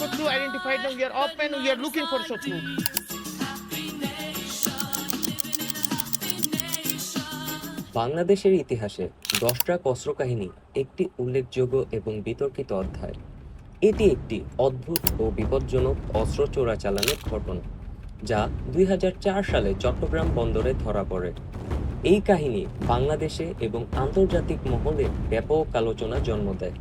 শত্রু identified we are open we are looking for শত্রু বাংলাদেশের ইতিহাসে দশটা কসর কাহিনী, একটি উল্লেখযোগ্য এবং বিতর্কিত অধ্যায়। এটি একটি অদ্ভুত ও বিপজ্জনক অস্ত্র চোরাচালানের ঘটনা, যা দুই হাজার চার সালে চট্টগ্রাম বন্দরে ধরা পড়ে। এই কাহিনী বাংলাদেশে এবং আন্তর্জাতিক মহলে ব্যাপক আলোচনা জন্ম দেয়।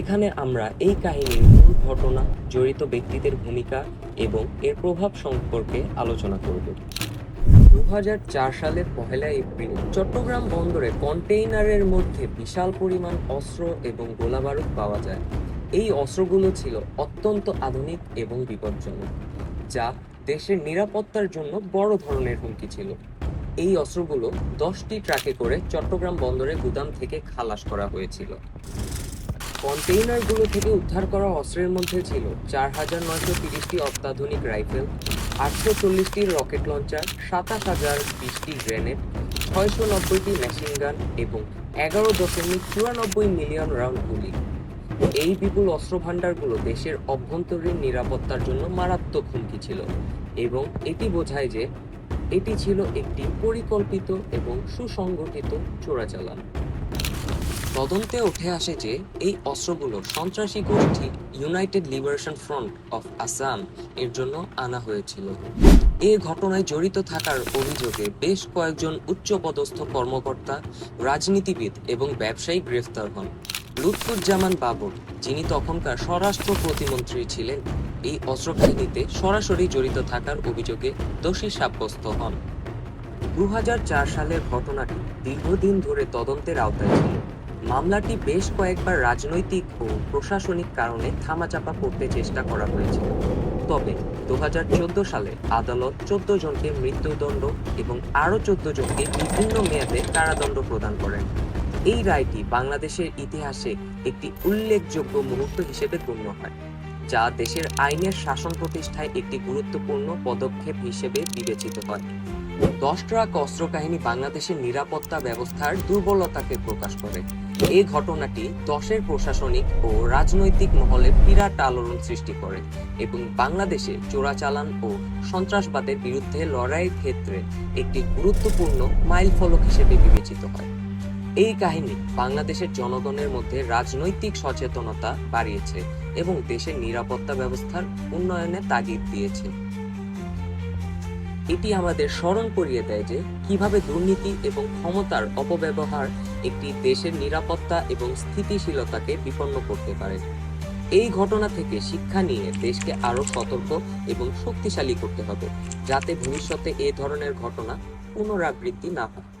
এখানে আমরা এই কাহিনীর মূল ঘটনা, জড়িত ব্যক্তিদের ভূমিকা এবং এর প্রভাব সম্পর্কে আলোচনা করব। দু হাজার চার সালের পহেলা এপ্রিল, চট্টগ্রাম বন্দরে কন্টেইনারের মধ্যে বিশাল পরিমাণ অস্ত্র এবং গোলাবারুদ পাওয়া যায়। এই অস্ত্রগুলো ছিল অত্যন্ত আধুনিক এবং বিপজ্জনক, যা দেশের নিরাপত্তার জন্য বড় ধরনের হুমকি ছিল। এই অস্ত্রগুলো দশটি ট্রাকে করে চট্টগ্রাম বন্দরে গুদাম থেকে খালাস করা হয়েছিল। কন্টেইনারগুলো থেকে উদ্ধার করা অস্ত্রের মধ্যে ছিল চার হাজার নয়শো তিরিশটি অত্যাধুনিক রাইফেল, আটশো চল্লিশটি রকেট লঞ্চার, সাতাশ হাজার বিশটি গ্রেনেড, ছয়শো নব্বইটি মেশিন গান এবং এগারো দশমিক চুরানব্বই মিলিয়ন রাউন্ড গুলি। এই বিপুল অস্ত্র ভাণ্ডারগুলো দেশের অভ্যন্তরীণ নিরাপত্তার জন্য মারাত্মক হুমকি ছিল এবং এটি বোঝায় যে এটি ছিল একটি পরিকল্পিত এবং সুসংগঠিত চোরাচালান। তদন্তে উঠে আসে যে এই অস্ত্রগুলো সন্ত্রাসী গোষ্ঠী United Liberation Front of Assam এর জন্য আনা হয়েছিল। এই ঘটনায় জড়িত থাকার অভিযোগে বেশ কয়েকজন উচ্চপদস্থ কর্মকর্তা, রাজনীতিবিদ এবং ব্যবসায়ী গ্রেফতার হন। লুৎফুজ্জামান বাবর, যিনি তখনকার স্বরাষ্ট্র প্রতিমন্ত্রী ছিলেন, এই অস্ত্রবাহিনীতে সরাসরি জড়িত থাকার অভিযোগে দোষী সাব্যস্ত হন। দু হাজার চার সালের ঘটনাটি দীর্ঘদিন ধরে তদন্তের আওতায় ছিল। মামলাটি বেশ কয়েকবার রাজনৈতিক ও প্রশাসনিক কারণে থামাচাপা করতে চেষ্টা করা হয়েছে। তবে দুহাজার চোদ্দ সালে আদালত চোদ্দ জনকে মৃত্যুদণ্ড এবং আরও চোদ্দ জনকে বিভিন্ন মেয়াদে কারাদণ্ড প্রদান করেন। এই রায়টি বাংলাদেশের ইতিহাসে একটি উল্লেখযোগ্য মুহূর্ত হিসেবে গণ্য হয়, যা দেশের আইনের শাসন প্রতিষ্ঠায় একটি গুরুত্বপূর্ণ পদক্ষেপ হিসেবে বিবেচিত হয়। দশ ট্রাক অস্ত্র কাহিনী বাংলাদেশের নিরাপত্তা ব্যবস্থার দুর্বলতাকে প্রকাশ করে। এই ঘটনাটি দশের প্রশাসনিক ও রাজনৈতিক মহলে বিরাট আলোড়ন সৃষ্টি করে এবং বাংলাদেশে চোরাচালান ও সন্ত্রাসবাদের বিরুদ্ধে লড়াইয়ের ক্ষেত্রে একটি গুরুত্বপূর্ণ মাইলফলক হিসেবে বিবেচিত হয়। এই কাহিনী বাংলাদেশের জনগণের মধ্যে রাজনৈতিক সচেতনতা বাড়িয়েছে এবং দেশের নিরাপত্তা ব্যবস্থার উন্নয়নে তাগিদ দিয়েছে। এটি আমাদের স্মরণ করিয়ে দেয় যে কীভাবে দুর্নীতি এবং ক্ষমতার অপব্যবহার একটি দেশের নিরাপত্তা এবং স্থিতিশীলতাকে বিপন্ন করতে পারে। এই ঘটনা থেকে শিক্ষা নিয়ে দেশকে আরও সতর্ক এবং শক্তিশালী করতে হবে, যাতে ভবিষ্যতে এ ধরনের ঘটনা পুনরাবৃত্তি না হয়।